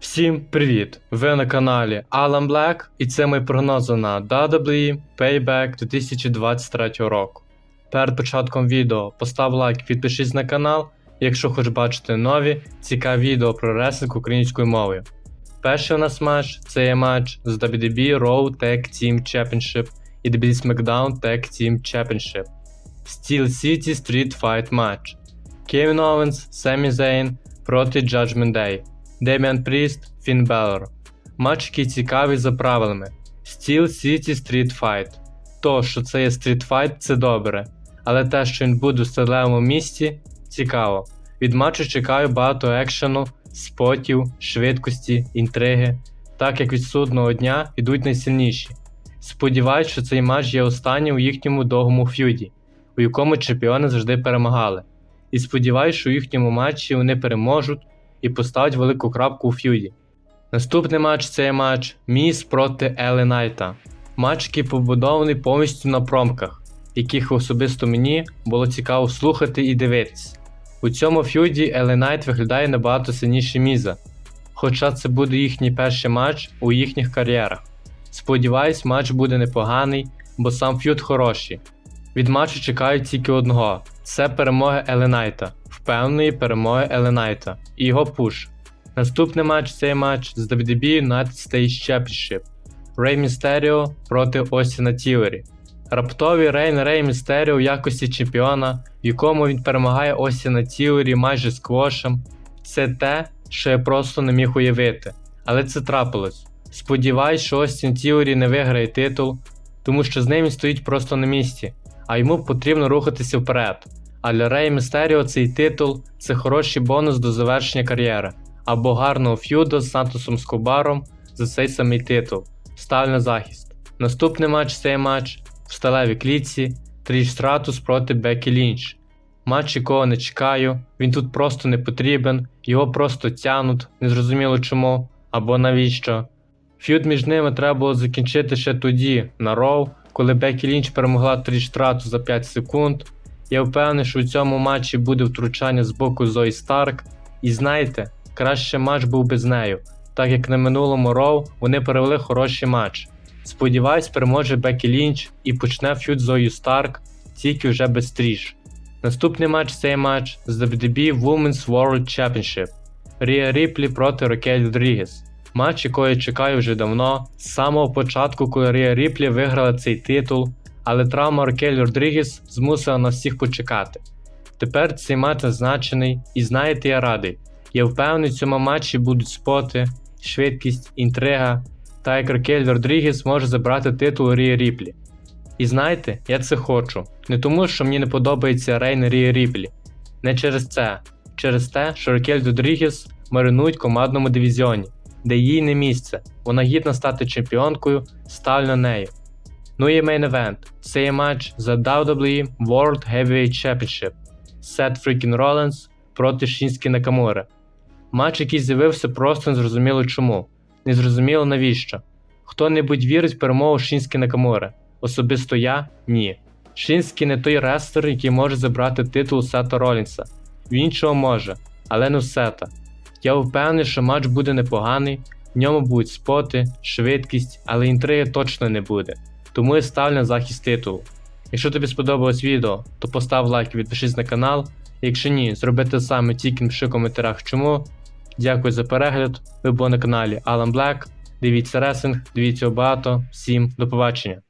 Всім привіт! Ви на каналі Alan Black і це мої прогнози на WWE Payback 2023 року. Перед початком відео постав лайк, підпишись на канал, якщо хочеш бачити нові цікаві відео про реслінг українською мовою. Перший у нас матч це є матч з WWE Raw Tag Team Championship і WWE SmackDown Tag Team Championship. Steel City Street Fight Match. Кевін Оуенс, Семі Зейн проти Judgment Day. Деміан Пріст, Фін Беллер. Матч, який цікавий за правилами. Steel City Street Fight. То, що це є Street Fight, це добре. Але те, що він буде в сталевому місті, цікаво. Від матчу чекаю багато екшену, спотів, швидкості, інтриги, так як від судного дня йдуть найсильніші. Сподіваюсь, що цей матч є останнім у їхньому довгому ф'юді, у якому чемпіони завжди перемагали. І сподіваюсь, що у їхньому матчі вони переможуть і поставить велику крапку у ф'юді. Наступний матч це є матч Міс проти Елі Найта. Матч, який побудований повністю на промках, яких особисто мені було цікаво слухати і дивитись. У цьому ф'юді Елі Найт виглядає набагато сильніше Міза, хоча це буде їхній перший матч у їхніх кар'єрах. Сподіваюсь, матч буде непоганий, бо сам ф'юд хороший. Від матчу чекаю тільки одного: це перемога Еленайта, впевненої перемоги Еленайта і його пуш. Наступний матч це матч з WWE United States Championship Рей Містеріо проти Остіна Тівері. Раптовий рейн Рей Містеріо в якості чемпіона, в якому він перемагає Остіна Тівері майже сквошем. Це те, що я просто не міг уявити. Але це трапилось. Сподіваюсь, що Остін Тівері не виграє титул, тому що з ним він стоїть просто на місці а йому потрібно рухатися вперед. А для Рея Містеріо цей титул це хороший бонус до завершення кар'єри, або гарного ф'юду з Сантосом Скобаром за цей самий титул. Ставлю на захист. Наступний матч це матч в сталевій клітці Тріш Стратус проти Бекі Лінч. Матч, якого не чекаю, він тут просто не потрібен, його просто тянуть, незрозуміло чому або навіщо. Ф'юд між ними треба було закінчити ще тоді, на Роу, коли Бекі Лінч перемогла Тріш Страту за 5 секунд. Я впевнений, що у цьому матчі буде втручання з боку Зої Старк. І знаєте, краще матч був без нею, так як на минулому Роу вони перевели хороший матч. Сподіваюсь, переможе Бекі Лінч і почне ф'юд Зою Старк, тільки вже без Тріш. Наступний матч це матч з WWE Women's World Championship Рія Ріплі проти Рокель Родрігес. Матч, якого я чекаю вже давно, з самого початку, коли Рія Ріплі виграла цей титул, але травма Рокель Родрігес змусила нас всіх почекати. Тепер цей матч назначений, і знаєте, я радий. Я впевнений, в цьому матчі будуть споти, швидкість, інтрига, та як Рокель Родрігес може забрати титул Рія Ріплі. І знаєте, я це хочу. Не тому, що мені не подобається Рейн Рія Ріплі. Не через це, через те, що Рокель Родрігес маринують в командному дивізіоні де їй не місце. Вона гідна стати чемпіонкою, ставлю на неї. Ну і мейн евент. Це є матч за WWE World Heavyweight Championship Сет Фрікін Ролленс проти Шінські Накамури. Матч, який з'явився просто незрозуміло чому. Незрозуміло навіщо. Хто-небудь вірить в перемогу Шінські Накамури? Особисто я ні. Шінський не той рестер, який може забрати титул Сета Ролінса. Він чого може, але не в Сета. Я впевнений, що матч буде непоганий, в ньому будуть споти, швидкість, але інтриги точно не буде. Тому я ставлю на захист титулу. Якщо тобі сподобалось відео, то постав лайк і підпишись на канал. Якщо ні, зроби те саме, тільки напиши в коментарях чому. Дякую за перегляд. Ви були на каналі Alan Black. Дивіться ресинг, дивіться багато. Всім до побачення.